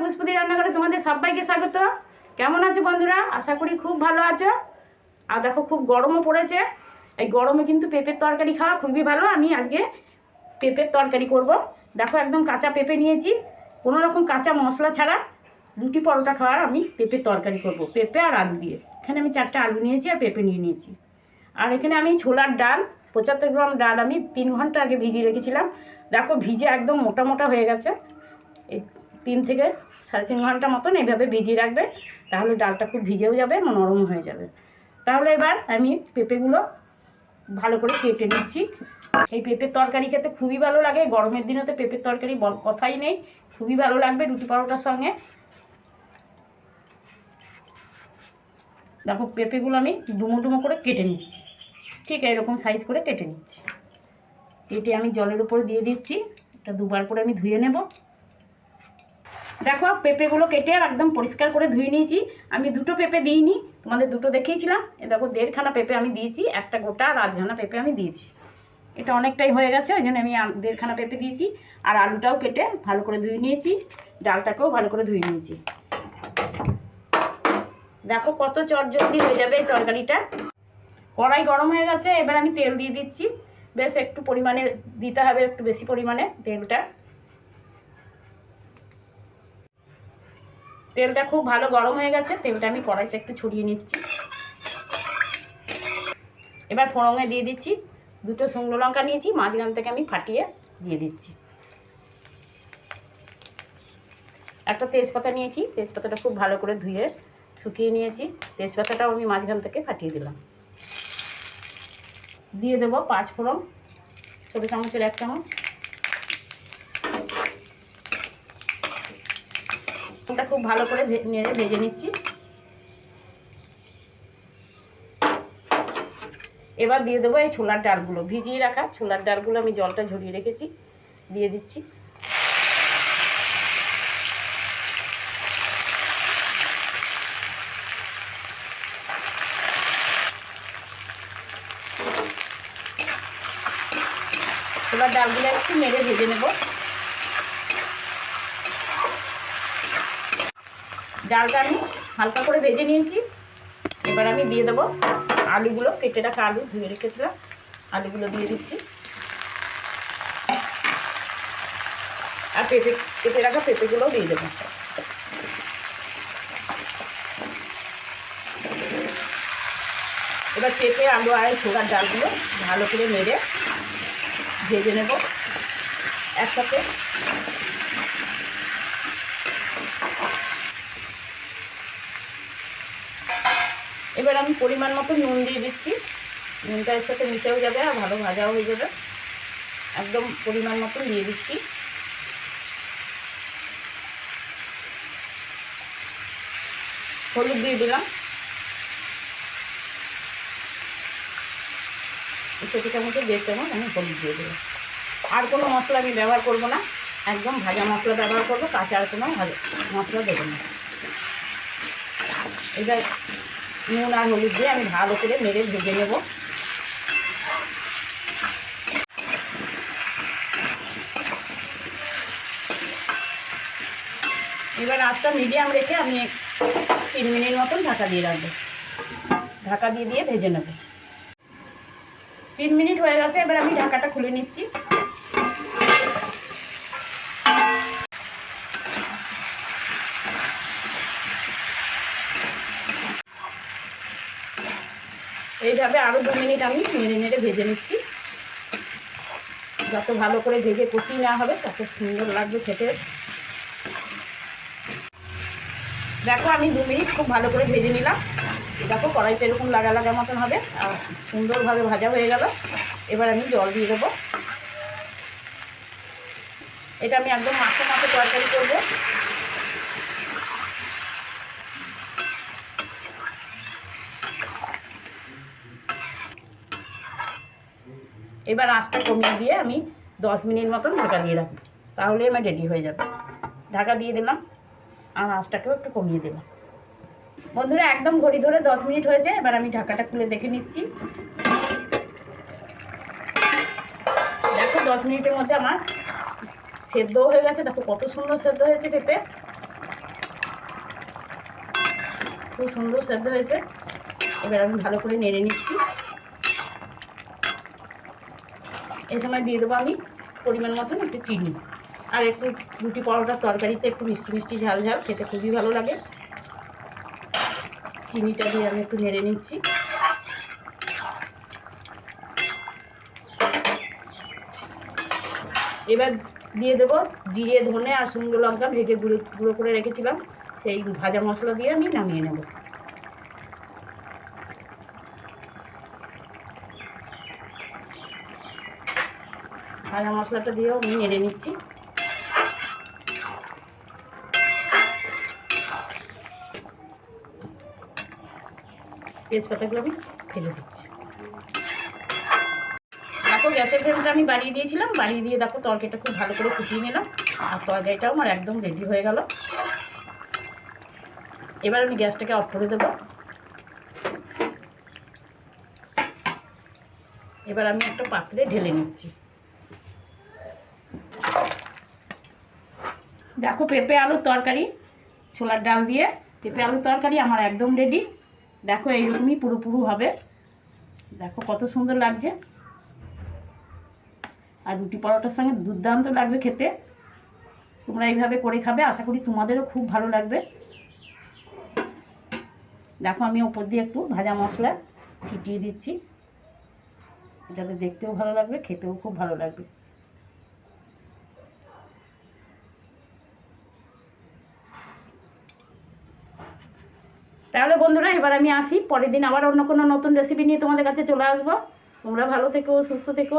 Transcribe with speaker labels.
Speaker 1: পুষ্পতি রান্নাঘরে তোমাদের সবাইকে স্বাগত। কেমন আছো বন্ধুরা? আশা করি খুব ভালো আছো। আর দেখো, খুব গরমও পড়েছে। এই গরমে কিন্তু পেঁপের তরকারি খাওয়া খুবই ভালো। আমি আজকে পেঁপের তরকারি করব। দেখো, একদম কাঁচা পেঁপে নিয়েছি। কোনো রকম কাঁচা মশলা ছাড়া রুটি পরোটা খাওয়ার আমি পেঁপের তরকারি করব। পেঁপে আর আলু দিয়ে। এখানে আমি চারটে আলু নিয়েছি আর পেঁপে নিয়ে নিয়েছি। আর এখানে আমি ছোলার ডাল, পঁচাত্তর গ্রাম ডাল আমি তিন ঘণ্টা আগে ভিজিয়ে রেখেছিলাম। দেখো, ভিজে একদম মোটা মোটা হয়ে গেছে। এই তিন থেকে সাড়ে তিন ঘণ্টা মতন এইভাবে ভিজিয়ে রাখবে, তাহলে ডালটা খুব ভিজেও যাবে এবং নরম হয়ে যাবে। তাহলে এবার আমি পেঁপেগুলো ভালো করে কেটে নিচ্ছি। এই পেঁপের তরকারি খেতে খুবই ভালো লাগে, গরমের দিনে তো পেঁপের তরকারি কথাই নেই, খুবই ভালো লাগবে রুটি পরোটার সঙ্গে। দেখো পেঁপেগুলো আমি ডুমো ডুমো করে কেটে নিচ্ছি। ঠিক এরকম সাইজ করে কেটে নিচ্ছি। কেটে আমি জলের উপরে দিয়ে দিচ্ছি, এটা দুবার করে আমি ধুয়ে নেব। দেখো, পেঁপেগুলো কেটে আর একদম পরিষ্কার করে ধুয়ে নিয়েছি। আমি দুটো পেঁপে দিইনি, তোমাদের দুটো দেখিয়েছিলাম। এ দেখো, দেড়খানা পেঁপে আমি দিয়েছি, একটা গোটা আর আধখানা পেঁপে আমি দিয়েছি। এটা অনেকটাই হয়ে গেছে, ওই জন্য আমি দেড়খানা পেঁপে দিয়েছি। আর আলুটাও কেটে ভালো করে ধুয়ে নিয়েছি, ডালটাকেও ভালো করে ধুয়ে নিয়েছি। দেখো, কত চটজলদি হয়ে যাবে এই তরকারিটা। কড়াই গরম হয়ে গেছে, এবার আমি তেল দিয়ে দিচ্ছি। বেশ একটু পরিমাণে দিতে হবে, একটু বেশি পরিমাণে তেলটা। তেলটা খুব ভালো গরম হয়ে গেছে, তেলটা আমি কড়াইতে একটু ছড়িয়ে নিচ্ছি। এবার ফোড়ঙে দিয়ে দিচ্ছি, দুটো শুকনো লঙ্কা নিয়েছি, মাঝখান থেকে আমি ফাটিয়ে দিয়ে দিচ্ছি। একটা তেজপাতা নিয়েছি, তেজপাতাটা খুব ভালো করে ধুয়ে শুকিয়ে নিয়েছি, তেজপাতাটাও আমি মাঝখান থেকে ফাটিয়ে দিলাম। দিয়ে দেবো পাঁচ ফোড়ন, ছোটো চামচের এক চামচ। ওটা খুব ভালো করে নেড়ে ভেজে নিচ্ছি। এবার দিয়ে দেবো এই ছোলার ডালগুলো। ভিজিয়ে রাখা ছোলার ডালগুলো আমি জলটা ঝরিয়ে রেখেছি। দিয়ে দিচ্ছি। ছোলার ডালগুলো একটু নেড়ে ভেজে নেব। ডালটা আমি হালকা করে ভেজে নিয়েছি। এবার আমি দিয়ে দেবো আলুগুলো, কেটে রাখা আলু, ধুয়ে রেখেছিলাম। আলুগুলো দিয়ে দিচ্ছি। আর পেঁপে, কেটে রাখা পেঁপেগুলোও দিয়ে দেবো। এবার পেঁপে, আলু আর ছোলার ডালগুলো ভালো করে নেড়ে ভেজে নেব একসাথে। এবার আমি পরিমাণ মতো নুন দিয়ে দিচ্ছি। নুনটা এর সাথে মিশেও যাবে আর ভালো ভাজাও হয়ে যাবে। একদম পরিমাণ মতন দিয়ে দিচ্ছি। হলুদ দিয়ে দিলাম। ছোটো চামচে দেড় চামচ আমি হলুদ দিয়ে দেবো আর কোনো মশলা আমি ব্যবহার করব না। একদম ভাজা মশলা ব্যবহার করব, কাঁচা আর কোনো মশলা দেবো না। এবার নুন আর হলুদ দিয়ে আমি ভালো করে মেরে ভেজে নেব। এবার আঁচটা মিডিয়াম রেখে আমি তিন মিনিট মতন ঢাকা দিয়ে রাখব। ঢাকা দিয়ে দিয়ে ভেজে নেব। তিন মিনিট হয়ে গেছে, এবার আমি ঢাকাটা খুলে নিচ্ছি। এইভাবে আরও দু মিনিট আমি নেড়ে নেড়ে ভেজে নিচ্ছি। যত ভালো করে ভেজে কষিয়ে নেওয়া হবে, তত সুন্দর লাগবে খেতে। দেখো, আমি দু মিনিট খুব ভালো করে ভেজে নিলাম। দেখো কড়াইতে এরকম লাগা লাগা মতন হবে, আর সুন্দরভাবে ভাজা হয়ে গেল। এবার আমি জল দিয়ে দেবো। এটা আমি একদম মাখো মাখো তরকারি করব। এবার আঁচটা কমিয়ে দিয়ে আমি দশ মিনিট মতন ঢাকা দিয়ে রাখি তাহলে আমার রেডি হয়ে যাবে। ঢাকা দিয়ে দিলাম, আর আঁচটাকেও একটু কমিয়ে দিলাম। বন্ধুরা, একদম ঘড়ি ধরে দশ মিনিট হয়েছে, এবার আমি ঢাকাটা খুলে দেখে নিচ্ছি। দেখো, দশ মিনিটের মধ্যে আমার সেদ্ধও হয়ে গেছে। দেখো, কত সুন্দর সেদ্ধ হয়েছে পেঁপে। খুব সুন্দর সেদ্ধ হয়েছে। এবার আমি ভালো করে নেড়ে নিচ্ছি। এই সময় দিয়ে দেবো আমি পরিমাণ মতন একটু চিনি। আর একটু রুটি পরোটার তরকারিতে একটু মিষ্টি মিষ্টি ঝাল ঝাল, খেতে খুবই ভালো লাগে। চিনিটা দিয়ে আমি একটু নেড়ে নিচ্ছি। এবার দিয়ে দেবো জিরে, ধনে আর শুকনো লঙ্কা ভেজে গুঁড়ো গুঁড়ো করে রেখেছিলাম। সেই ভাজা মশলা দিয়ে আমি নামিয়ে নেব। ভাজা মশলাটা দিয়েও আমি নেড়ে নিচ্ছি। তেজপাতাগুলো আমি ফেলে দিচ্ছি। দেখো, গ্যাসের ফ্লেমটা আমি বাড়িয়ে দিয়েছিলাম। বাড়িয়ে দিয়ে দেখো, তরকারিটা খুব ভালো করে ফুটিয়ে নিলাম। আর তরকারিটাও আমার একদম রেডি হয়ে গেল। এবার আমি গ্যাসটাকে অফ করে দেবো। এবার আমি একটা পাত্রে ঢেলে নিচ্ছি। দেখো পেঁপে আলুর তরকারি, ছোলার ডাল দিয়ে পেঁপে আলুর তরকারি আমার একদম রেডি দেখো এইরকমই পুরো পুরো হবে। দেখো কত সুন্দর লাগছে। আর রুটি পরোটার সঙ্গে দুর্দান্ত লাগবে খেতে। তোমরা এইভাবে করে খাবে, আশা করি তোমাদেরও খুব ভালো লাগবে। দেখো আমি ওপর দিয়ে একটু ভাজা মশলা ছিটিয়ে দিচ্ছি। এটাতে দেখতেও ভালো লাগবে, খেতেও খুব ভালো লাগবে। তাহলে বন্ধুরা, এবার আমি আসি। পরের দিন আবার অন্য কোনো নতুন রেসিপি নিয়ে তোমাদের কাছে চলে আসব। তোমরা ভালো থেকো, সুস্থ থেকো।